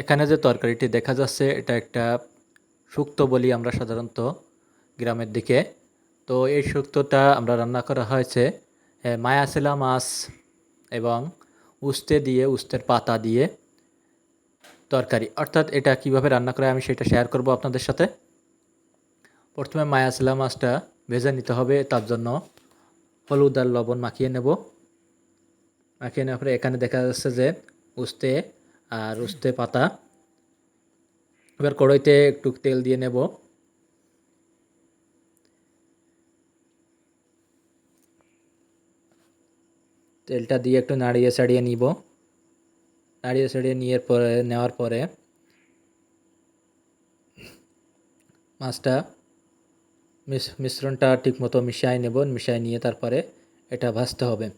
এখানে যে তরকারিটি দেখা যাচ্ছে, এটা একটা শুক্তো বলি আমরা সাধারণত গ্রামের দিকে। তো এই শুক্তোটা আমরা রান্না করা হয়েছে মায়াসিলা মাছ এবং উস্তে দিয়ে, উস্তের পাতা দিয়ে তরকারি। অর্থাৎ এটা কীভাবে রান্না করে আমি সেটা শেয়ার করব আপনাদের সাথে। প্রথমে মায়াসিলা মাছটা ভেজে নিতে হবে, তার জন্য হলুদ আর লবণ মাখিয়ে নেব। মাখিয়ে নেওয়ার পরে এখানে দেখা যাচ্ছে যে উস্তে আর উস্তে পাতা। এবার কড়াইতে একটু তেল দিয়ে নেব। তেলটা দিয়ে একটু নাড়িয়ে ছাড়িয়ে নিব। নাড়িয়ে ছাড়িয়ে নিয়ে পরে, নেওয়ার পরে মাছটা মিশ- মিশ্রণটা ঠিকমতো মিশাই নেব মিশাই নিয়ে তারপরে এটা ভাজতে হবে।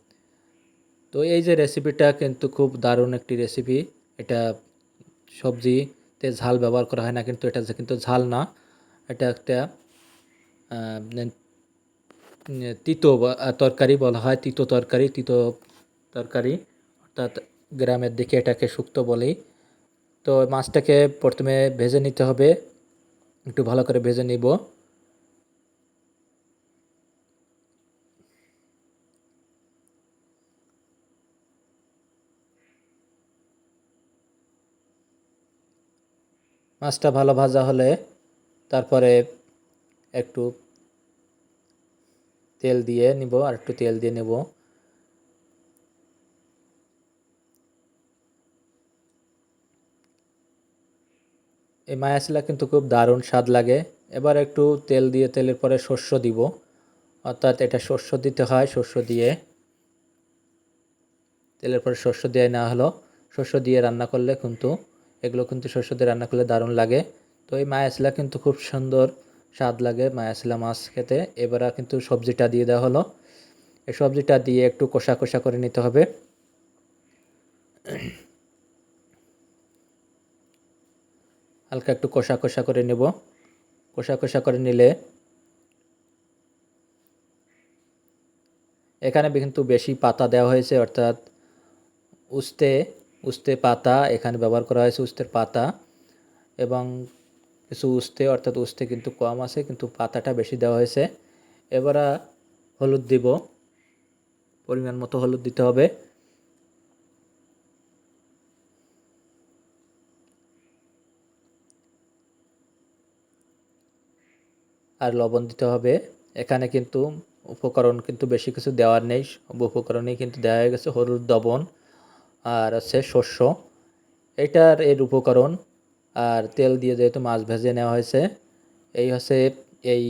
তো এই যে রেসিপিটা কিন্তু খুব দারুণ একটি রেসিপি এটা সবজিতে ঝাল ব্যবহার করা হয় না, কিন্তু এটা কিন্তু ঝাল না, এটা একটা তিতো তরকারি বলা হয়, তিতো তরকারি তিতো তরকারি, অর্থাৎ গ্রামের দিকে এটাকে শুক্তো বলেই তো মাছটাকে প্রথমে ভেজে নিতে হবে, একটু ভালো করে ভেজে নিব। মাছটা ভালো ভাজা হলে তারপরে একটু তেল দিয়ে নিব, আর একটু তেল দিয়ে নেব। এই মায়াসিলা কিন্তু খুব দারুণ স্বাদ লাগে। এবার একটু তেল দিয়ে তেলের পরে শস্য দিব। অর্থাৎ এটা শস্য দিতে হয় শস্য দিয়ে। তেলের পরে শস্য দিয়ে নেওয়া হলো। শস্য দিয়ে রান্না করলে কিন্তু এগুলো কিন্তু শস্য দিয়ে রান্না করলে দারুণ লাগে। তো এই মায়াসিলা কিন্তু খুব সুন্দর স্বাদ লাগে মায়াসিলা মাছ খেতে। এবার কিন্তু সবজিটা দিয়ে দেওয়া হলো। এই সবজিটা দিয়ে একটু কষা কষা করে নিতে হবে। হালকা একটু কষা কষা করে নেব। কষা কষা করে নিলে এখানে কিন্তু বেশি পাতা দেওয়া হয়েছে, অর্থাৎ উস্তে উস্তে পাতা, এখানে ব্যবহার করা হয়েছে উস্তের পাতা এবং কিছু উস্তে, অর্থাৎ উস্তে কিন্তু কম আছে, কিন্তু পাতাটা বেশি দেওয়া হয়েছে। এবার হলুদ দিব। পরিমাণ মতো হলুদ দিতে হবে। আর লবণ দিতে হবে। এখানে কিন্তু উপকরণ কিন্তু বেশি কিছু দেওয়ার নেই উপকরণেই কিন্তু দেওয়া হয়ে গেছে হলুদ, লবণ। আর আছে শস্য। এটার এর উপকরণ আর তেল দিয়ে যেহেতু মাছ ভেজে নেওয়া হয়েছে, এই হচ্ছে এই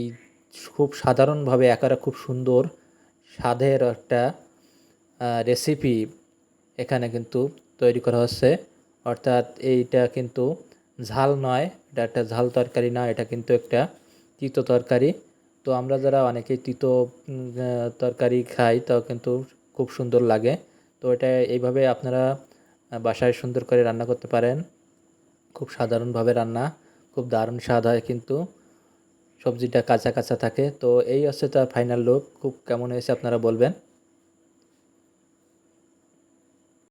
খুব সাধারণভাবে একারা খুব সুন্দর স্বাদের একটা রেসিপি এখানে কিন্তু তৈরি করা হচ্ছে। অর্থাৎ এইটা কিন্তু ঝাল নয়, এটা একটা ঝাল তরকারি না, এটা কিন্তু একটা তিতো তরকারি। তো আমরা যারা অনেকেই তিতো তরকারি খাই তাও কিন্তু খুব সুন্দর লাগে। তো এটা এইভাবে আপনারা বাসায় সুন্দর করে রান্না করতে পারেন। খুব সাধারণভাবে রান্না, খুব দারুণ স্বাদ হয় কিন্তু। সবজিটা কাঁচা কাঁচা থাকে। তো এই হচ্ছে তার ফাইনাল লুক খুব কেমন হয়েছে আপনারা বলবেন?